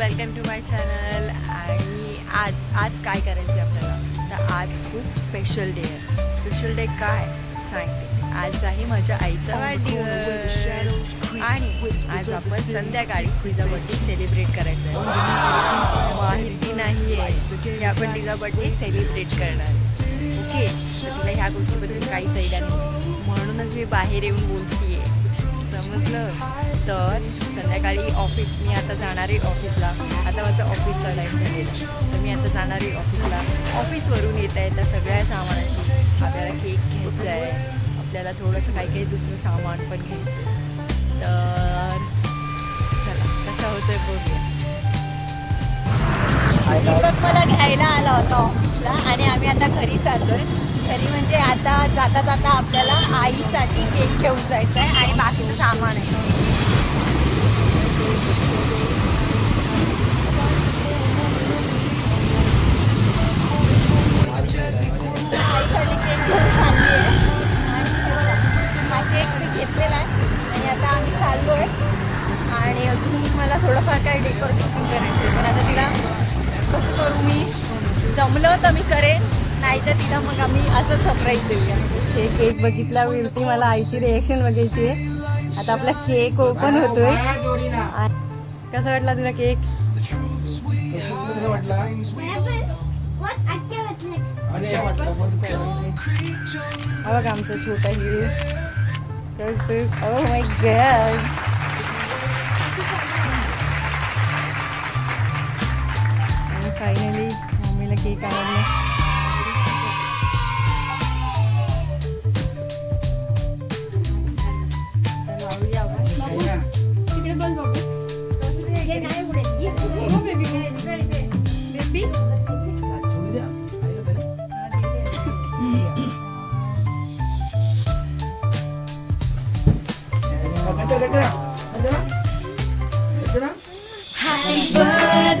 Welcome to my channel. आणि आज आज काय करायचं आहे आपल्याला? तर आज खूप स्पेशल डे आहे. स्पेशल डे काय? सांगते. आज आहे माझ्या आईचा वाढदिवस आणि आज आपण संध्याकाळी तिचा बड्डे सेलिब्रेट करायचा आहे माहिती नाही आहे की आपण तिचा बड्डे सेलिब्रेट करणार. ओके तर तिला ह्या गोष्टीबद्दल काहीच आयडिया नाही. म्हणूनच मी बाहेर येऊन बोलतीये. समजलं तर संध्याकाळी ऑफिस मी आता जाणार आहे ऑफिसला आता माझं ऑफिसचा टाईम झालेला तर मी आता जाणार आहे ऑफिसला ऑफिसवरून येत आहे त्या सगळ्या सामानाची. आपल्याला केक घ्यायचा आहे. आपल्याला थोडंसं काही काही दुसरं सामान पण घ्यायचं तर चला कसं होतं बघूया. दीपक मला घ्यायला आला होता ऑफिसला आणि आम्ही आता घरी आहे घरी म्हणजे आता जाता जाता आपल्याला आईसाठी केक घेऊन जायचं आहे आणि बाकीचं सामान आहे. आईसाठी केक घेऊन चालली आहे. आणि हे बघा, हा केक मी घेतलेला आहे. आणि आता आम्ही चाललो आहे आणि अजून मला थोडंफार काय डेकोरेशन करायचं आहे पण आता तिला कसं करू मी? जमलं तर मी करेन. नाही तर तिला मग आम्ही असं सरप्राईज देऊया. हे केक बघितला ती मला आईची रिएक्शन बघायची आहे. आता आपला केक ओपन होतोय. कसा वाटला तुला केक बघ बघा आमचा छोटा hero oh my God finally मम्मीला केक आवडला.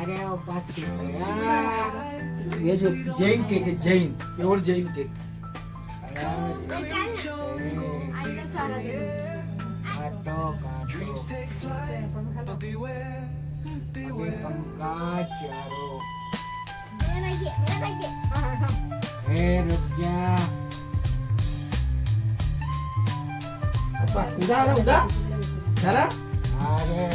अरे क्या बात है अरे तू आजीला चार ना तू आजीला चार अरे ओ पाच रुपया हे जो जैन केक आहे जैन प्युअर जैन केक काटो काटो अभी पंखा चारो ए रुक जा अप्पा, उदा आला उदा झाला अरे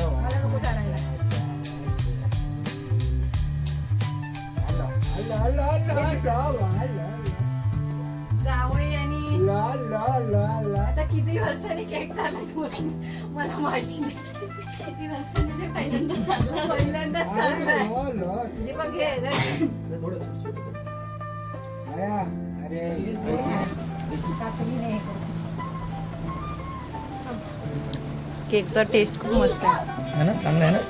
जावळी आणि ला ला ला ला आता किती वर्षांनी केक झाला मला माहिती नाही. किती वर्षांनी ते पहिल्यांदाच चाललं पहिल्यांदाच चाललाय ला, ला. बघ. थोडं अरे अरे केकचा टेस्ट खूप मस्त आहे. है ना? चांगलं आहे ना?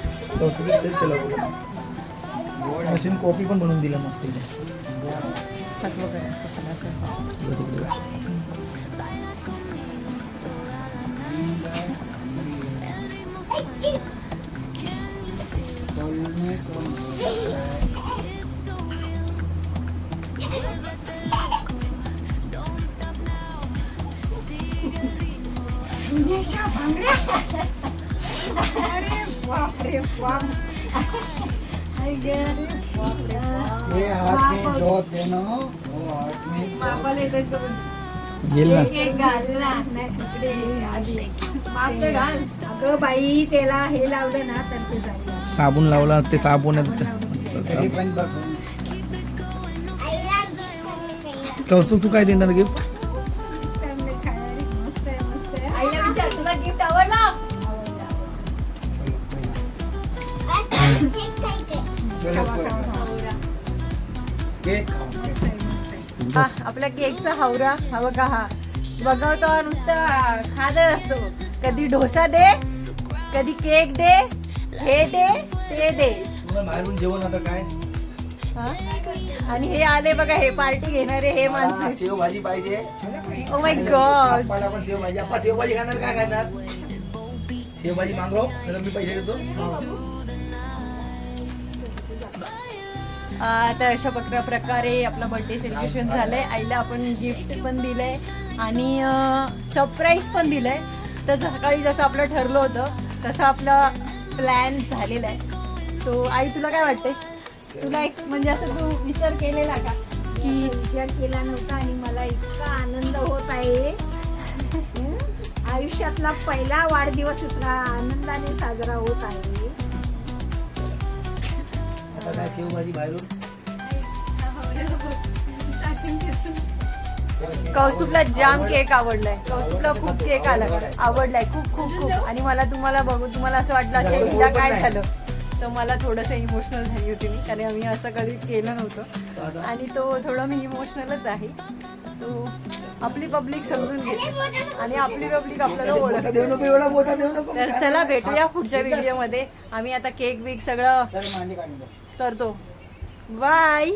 कौतुक तेच त्याला बोलू मशीन कॉफी पण बनवून दिलं मस्त इथे असं बघा, कसं ये हाथ में दो पेनो वो हाथ में दो मापाला येतात का बघ. गेल ना। केक घालला नाही, इकडे आधी. माप तर घाल. अगं बाई त्याला हे लावलं ना तर ते जाईल साबण लावला ते साबण कधी पण बघून कौतुक तू काय देणार गिफ्ट? चांगलं खायला मस्त आहे मस्त आहे. आईला विचार तुला गिफ्ट आवडला? केक हा आपल्या केकचा हावरा. हा बघा हा. बघवतो नुसता खादर असतो. कधी डोसा दे कधी केक दे हे दे ते दे. बाहेरून जेवण आता काय? हा? आणि हे आले बघा हे पार्टी घेणारे हे मला माणसं. सेव भाजी पाहिजे. ओ माय गॉड आप्पाला पण सेव भाजी आप्पा सेव भाजी खाणार काय खाणार? सेव भाजी तर मी पैसे देतो. तर अशा प्रकार प्रकारे आपला बर्थडे सेलिब्रेशन झालंय. आईला आपण गिफ्ट पण दिलंय आणि सरप्राईज पण दिलंय. तर सकाळी जसं आपलं ठरलं होतं तसं आपला प्लॅन झालेला आहे. तो आई तुला काय वाटते तुला एक म्हणजे असं तू विचार केलेला का? की विचार केला नव्हता आणि मला इतका आनंद होत आहे. आयुष्यातला पहिला वाढदिवस इतका आनंदाने साजरा होत आहे. आता काय बाहेरून. कौस्तुभला जाम केक आवडलाय. कौस्तुभला खूप केक आला. आवडलाय. खूप खूप खूप. आणि मला तुम्हाला बघून तुम्हाला असं वाटलं असेल काय झालं. तर मला थोडंसं इमोशनल झाली होती मी कारण आम्ही असं कधी केलं नव्हतं. आणि तो थोडं मी इमोशनलच आहे. तो आपली पब्लिक समजून घेते आणि आपली पब्लिक आपल्याला मोठा ओळखते देऊ नको एवढा मोठा देऊ नको. तर चला भेटूया पुढच्या व्हिडिओमध्ये आम्ही आता केक बिक सगळं. करतो बाय